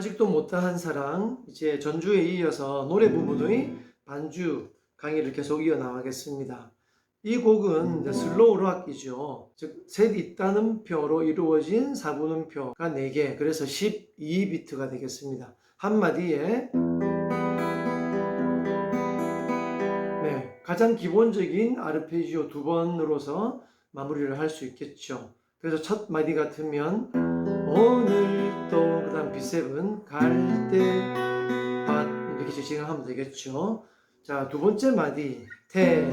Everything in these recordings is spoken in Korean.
아직도 못다한 사랑 이제 전주에 이어서 노래 부분의 반주 강의를 계속 이어나가겠습니다. 이 곡은 이제 슬로우 락이죠. 즉, 셋 있다는 표로 이루어진 4분음표가 4개, 그래서 12비트가 되겠습니다. 한마디에 네, 가장 기본적인 아르페지오 두 번으로서 마무리를 할 수 있겠죠. 그래서 첫 마디 같으면 오늘 다음 B7 갈때 이렇게 진행하면 되겠죠. 자, 두 번째 마디 태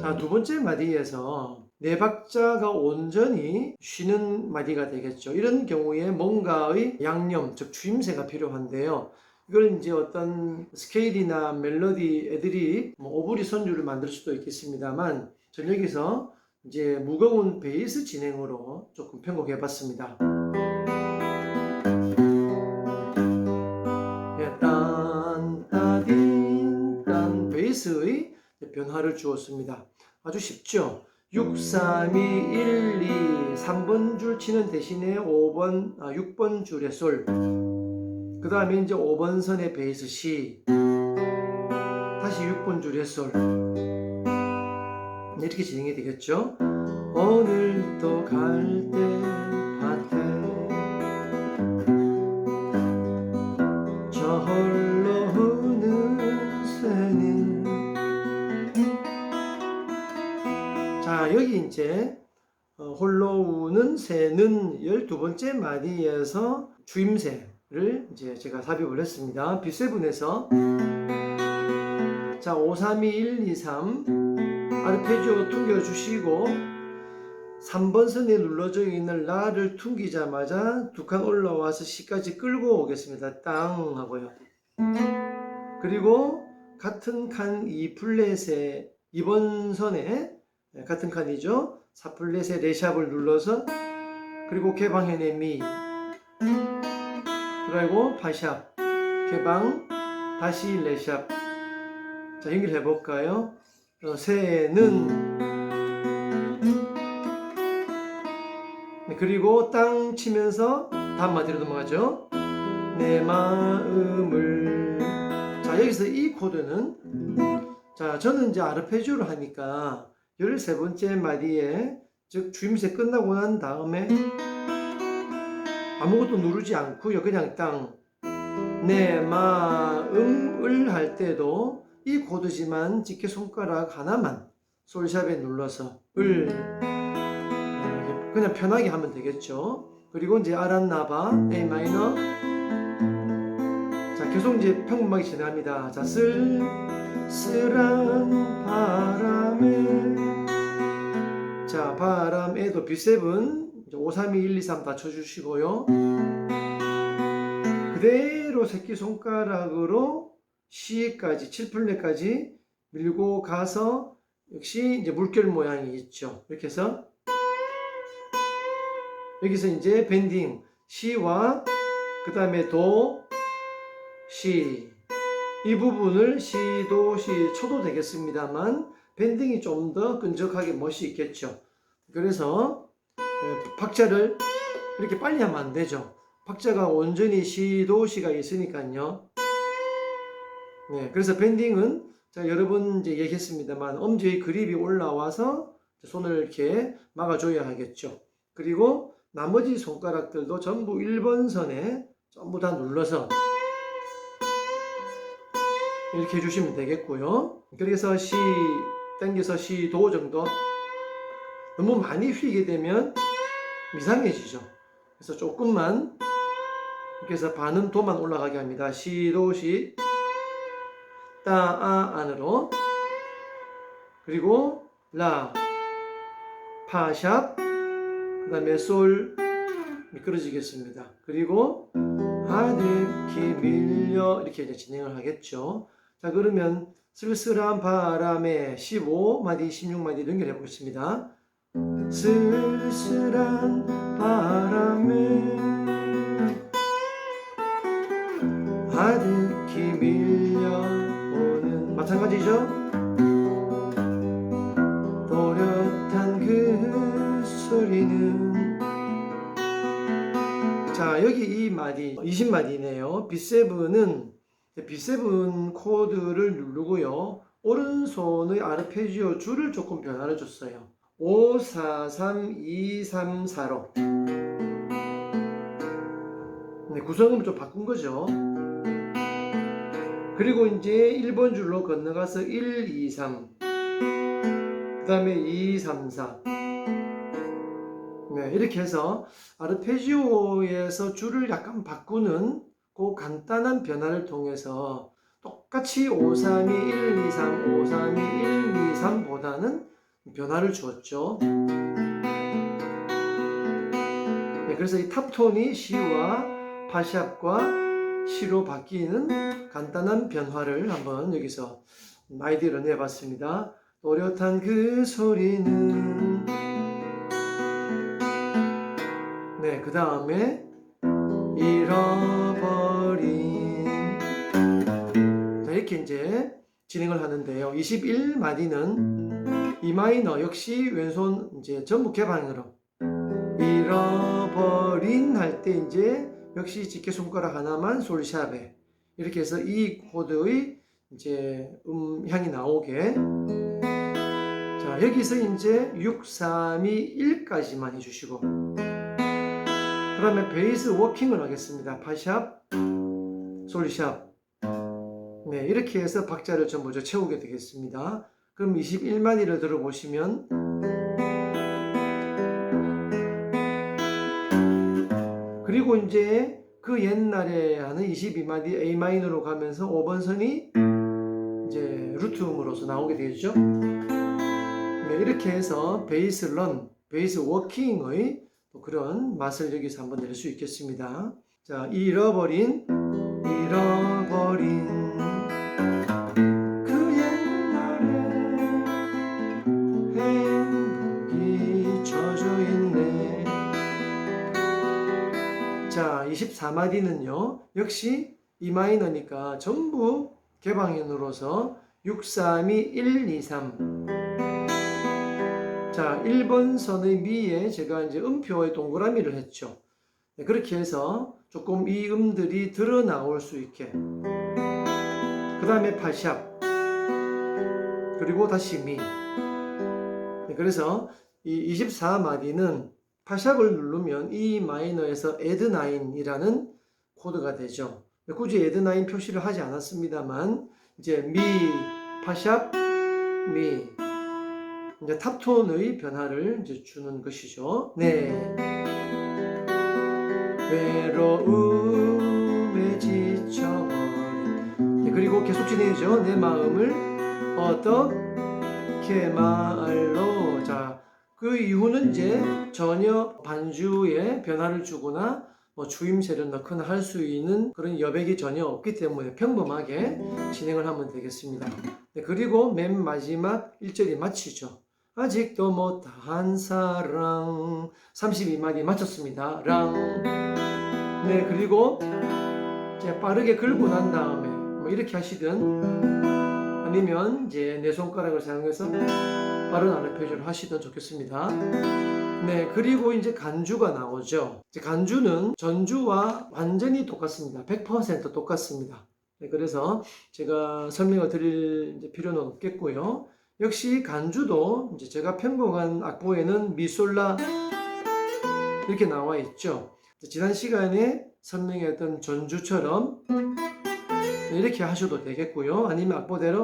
자, 두 번째 마디에서 네 박자가 온전히 쉬는 마디가 되겠죠. 이런 경우에 뭔가의 양념, 즉 주임새가 필요한데요. 이걸 이제 어떤 스케일이나 멜로디 애들이 뭐 오브리 선율을 만들 수도 있겠습니다만 전 여기서 이제 무거운 베이스 진행으로 조금 편곡해 봤습니다. 예, 딴, 따딘, 딴 베이스의 변화를 주었습니다. 아주 쉽죠? 6, 3, 2, 1, 2, 3번 줄 치는 대신에 5번, 아, 6번 줄의 솔. 그 다음에 이제 5번 선의 베이스 C. 다시 6번 줄의 솔. 이렇게 진행이 되겠죠? 오늘도 갈때 밭에 저 홀로 우는 새는 자 여기 이제 어, 홀로 우는 새는 12번째 마디에서 주임새를 이제 제가 삽입을 했습니다. B7에서 자 5, 3, 2, 1, 2, 3 아르페지오 퉁겨 주시고 3번 선에 눌러져 있는 라를 퉁기자마자 두 칸 올라와서 C까지 끌고 오겠습니다. 땅 하고요. 그리고 같은 칸 2플랫에 2번 선에 네, 같은 칸이죠. 4플랫에 레샵을 눌러서 그리고 개방현의 미 그리고 파샵 개방 다시 레샵 자 연결해 볼까요? 어, 새는 네, 그리고 땅 치면서 다음 마디로 넘어가죠. 내 마음을. 자 여기서 이 코드는 자 저는 이제 아르페지오를 하니까 13번째 마디에 즉 주임새 끝나고 난 다음에 아무것도 누르지 않고요. 그냥 땅. 내 마음을 할 때도 이 코드지만 집게 손가락 하나만 솔샵에 눌러서 을. 이렇게 그냥 편하게 하면 되겠죠. 그리고 이제 아란나바 A 마이너. 자 계속 이제 평범하게 진행합니다. 자 쓸, 쓸한 바람에. 자 바람에도 B7 5, 3, 2, 1, 2, 3 다 쳐주시고요. 그대로 새끼손가락으로 C까지 7플랫까지 밀고 가서 역시 이제 물결 모양이 있죠. 이렇게 해서 여기서 이제 밴딩 C와 그 다음에 도 C 이 부분을 C, 도, C 쳐도 되겠습니다만 밴딩이 좀 더 끈적하게 멋이 있겠죠. 그래서 예, 박자를 이렇게 빨리 하면 안 되죠. 박자가 온전히 C가 있으니까요. 네, 그래서 밴딩은 자 여러 번 이제 얘기했습니다만 엄지의 그립이 올라와서 손을 이렇게 막아줘야 하겠죠. 그리고 나머지 손가락들도 전부 1번 선에 전부 다 눌러서 이렇게 해주시면 되겠고요. 그래서 C 당겨서 C 도 정도 너무 많이 휘게 되면 이상해지죠. 그래서 조금만 이렇게 해서 반음 도만 올라가게 합니다. C 도 C 따아 안으로 그리고 라 파샵 그 다음에 솔 미끄러지겠습니다. 그리고 하늘키 밀려 이렇게 이제 진행을 하겠죠. 자 그러면 쓸쓸한 바람에 15마디 16마디 연결해 보겠습니다. 쓸쓸한 바람에 하늘키 밀려오는 마찬가지죠. 또렷한 그 소리는 자, 여기 이 마디 20마디네요. B7은 B7 코드를 누르고요. 오른손의 아르페지오 줄을 조금 변화를 줬어요. 5, 4, 3, 2, 3, 4로. 네, 구성음을 좀 바꾼 거죠. 그리고 이제 1번 줄로 건너가서 1, 2, 3. 그 다음에 2, 3, 4. 네, 이렇게 해서 아르페지오에서 줄을 약간 바꾸는 그 간단한 변화를 통해서 똑같이 5, 3, 2, 1, 2, 3, 5, 3, 2, 1, 2, 3보다는 변화를 주었죠. 네, 그래서 이 탑톤이 C와 파샵과 C로 바뀌는 간단한 변화를 한번 여기서 아이디어로 내봤습니다. 또렷한 그 소리는 네, 그 다음에 잃어버린 자, 이렇게 이제 진행을 하는데요. 21마디는 이 마이너 역시 왼손 이제 전부 개방으로 잃어버린 할 때 이제 역시 집게 손가락 하나만 솔샵에 이렇게 해서 이 코드의 이제 음향이 나오게. 자 여기서 이제 6, 3, 2, 1까지만 해주시고. 그 다음에 베이스 워킹을 하겠습니다. 파샵 솔샵. 네 이렇게 해서 박자를 전부 저 채우게 되겠습니다. 그럼 21마디를 들어보시면 그리고 이제 그 옛날에 하는 22마디 A 마이너로 가면서 5번 선이 이제 루트 음으로서 나오게 되죠. 네, 이렇게 해서 베이스 런, 베이스 워킹의 또 그런 맛을 여기서 한번 낼 수 있겠습니다. 자, 잃어버린, 잃어버린 자, 24마디는요. 역시 E 마이너니까 전부 개방현으로서 6, 3, 2, 1, 2, 3. 자, 1번 선의 미에 제가 이제 음표의 동그라미를 했죠. 네, 그렇게 해서 조금 이 음들이 드러 나올 수 있게. 그 다음에 파샵. 그리고 다시 미. 네, 그래서 이 24마디는 파샵을 누르면 E 마이너에서 9이라는 코드가 되죠. 굳이 9 표시를 하지 않았습니다만 이제 미 파샵 미 이제 탑톤의 변화를 이제 주는 것이죠. 네. 외로움에 지쳐버린 네, 그리고 계속 진행이죠. 내 마음을 어떻게 말로 자. 그 이후는 이제 전혀 반주에 변화를 주거나 뭐 주임새를 넣거나 할수 있는 그런 여백이 전혀 없기 때문에 평범하게 진행을 하면 되겠습니다. 네, 그리고 맨 마지막 1절이 마치죠. 아직도 못한 사랑 32마디 마쳤습니다. 랑. 네, 그리고 빠르게 긁고 난 다음에 뭐 이렇게 하시든 아니면 이제 내 손가락을 사용해서 빠른 아르페지오를 하시면 좋겠습니다. 네, 그리고 이제 간주가 나오죠. 이제 간주는 전주와 완전히 똑같습니다. 100% 똑같습니다. 네, 그래서 제가 설명을 드릴 필요는 없겠고요. 역시 간주도 이제 제가 편곡한 악보에는 미솔라 이렇게 나와 있죠. 지난 시간에 설명했던 전주처럼 네, 이렇게 하셔도 되겠고요. 아니면 악보대로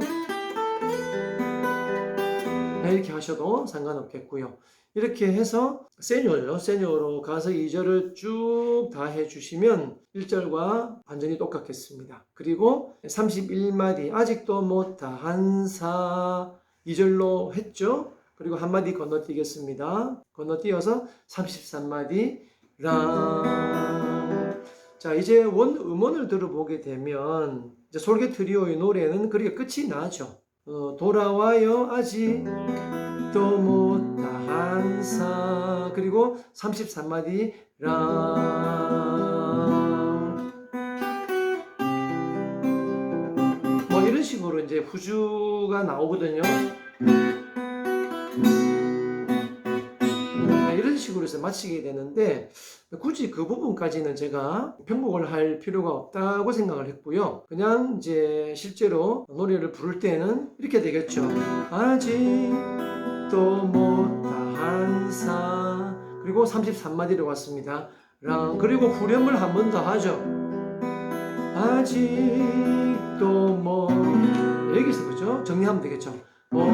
네, 이렇게 하셔도 상관없겠고요. 이렇게 해서 세뇨죠. 세뇨로 가서 2절을 쭉 다 해주시면 1절과 완전히 똑같겠습니다. 그리고 31마디 아직도 못한 사 2절로 했죠. 그리고 한마디 건너뛰겠습니다. 건너뛰어서 33마디 랑. 자, 이제 원 음원을 들어보게 되면 이제 솔개 트리오의 노래는 그렇게 끝이 나죠. 어, 돌아와요 아직도 못한 사 그리고 33마디 랑. 뭐 이런 식으로 이제 후주가 나오거든요. 식으로 편곡해서 마치게 되는데 굳이 그 부분까지는 제가 편곡을 할 필요가 없다고 생각을 했고요. 그냥 이제 실제로 노래를 부를 때는 이렇게 되겠죠. 아직도 못다한 사 그리고 33마디로 왔습니다. 랑 그리고 후렴을 한 번 더 하죠. 아직도 못 여기서 그죠? 정리하면 되겠죠. 못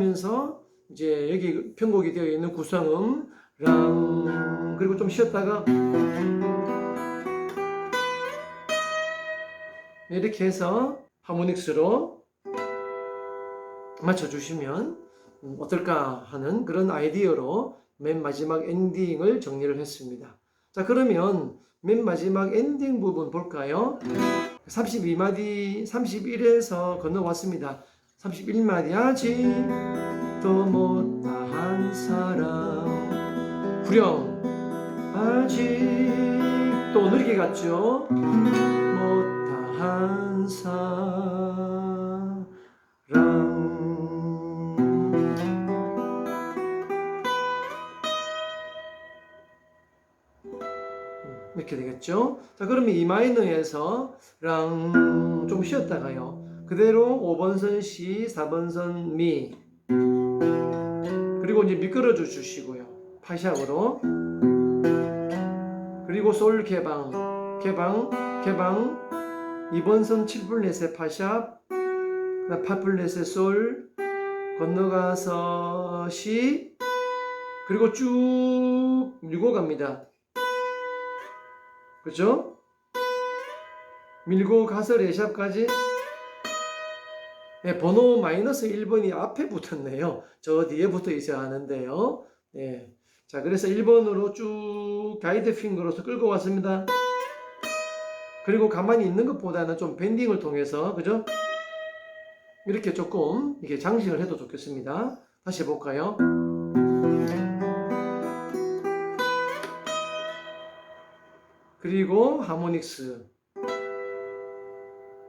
하면서 이제 여기 편곡이 되어 있는 구성음 랑 그리고 좀 쉬었다가 이렇게 해서 하모닉스로 맞춰주시면 음, 어떨까 하는 그런 아이디어로 맨 마지막 엔딩을 정리를 했습니다. 자 그러면 맨 마지막 엔딩 부분 볼까요? 32마디 31에서 건너왔습니다. 31마디 아직도 못다한 사람 후렴 아직도 느리게 갔죠? 못다한 사람 이렇게 되겠죠? 자, 그러면 이 마이너에서 랑 좀 쉬었다가요. 그대로 5번 선 C, 4번 선 미. 그리고 이제 미끄러 져 주시고요. 파샵으로. 그리고 솔 개방, 개방, 개방. 2번 선 7플랫의 파샵. 그다음 8플랫의 솔. 건너가서 C. 그리고 쭉 밀고 갑니다. 그죠? 밀고 가서 레샵까지 네, 번호 마이너스 1번이 앞에 붙었네요. 저 뒤에 붙어 있어야 하는데요. 네. 자, 그래서 1번으로 쭉 가이드 핑거로서 끌고 왔습니다. 그리고 가만히 있는 것보다는 좀 밴딩을 통해서, 그죠? 이렇게 조금 이렇게 장식을 해도 좋겠습니다. 다시 해볼까요? 그리고 하모닉스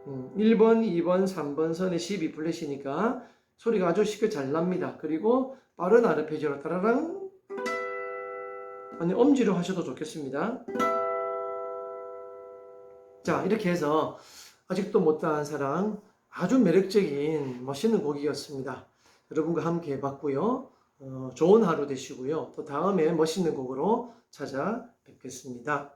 음, 1번, 2번, 3번 선에 12 플랫이니까 소리가 아주 쉽게 잘 납니다. 그리고 빠른 아르페지오로 따라랑 아니 엄지로 하셔도 좋겠습니다. 자 이렇게 해서 아직도 못다한 사랑 아주 매력적인 멋있는 곡이었습니다. 여러분과 함께 해봤고요. 어, 좋은 하루 되시고요. 또 다음에 멋있는 곡으로 찾아뵙겠습니다.